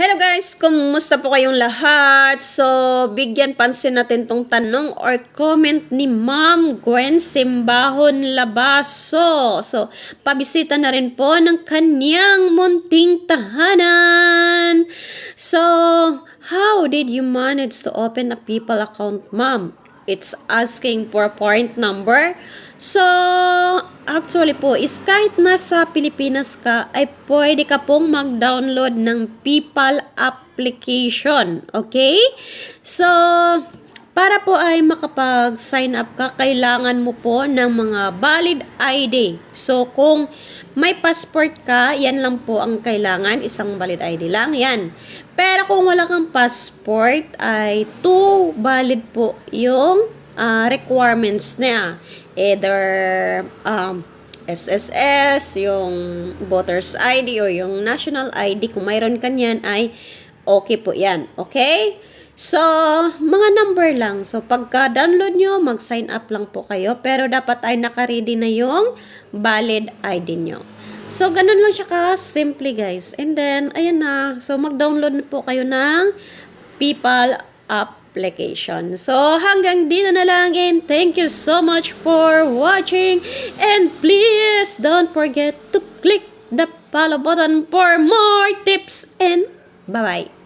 Hello guys! Kumusta po kayong lahat? So, bigyan pansin natin tong tanong or comment ni Ma'am Gwen Simbahon Labaso. So, pabisita na rin po ng kanyang munting tahanan. So, how did you manage to open a people account, Ma'am? It's asking for point number. So, actually po, is kahit nasa Pilipinas ka, ay pwede ka pong mag-download ng PayPal application. Okay? So, para po ay makapag-sign up ka, kailangan mo po ng mga valid ID. So, kung may passport ka, yan lang po ang kailangan, isang valid ID lang, yan. Pero kung wala kang passport, ay two valid po yung ah, requirements niya. Either um, SSS, yung voter's ID o yung national ID, kung mayroon ka niyan ay okay po yan. Okay? So, mga number lang. So, pagka-download nyo, mag-sign up lang po kayo. Pero dapat ay naka-ready na yung valid ID nyo. So, ganun lang siya ka-simple guys. And then, ayan na. So, mag-download po kayo ng PayPal application. So, hanggang dito na lang and thank you so much for watching and please don't forget to click the follow button for more tips and bye-bye.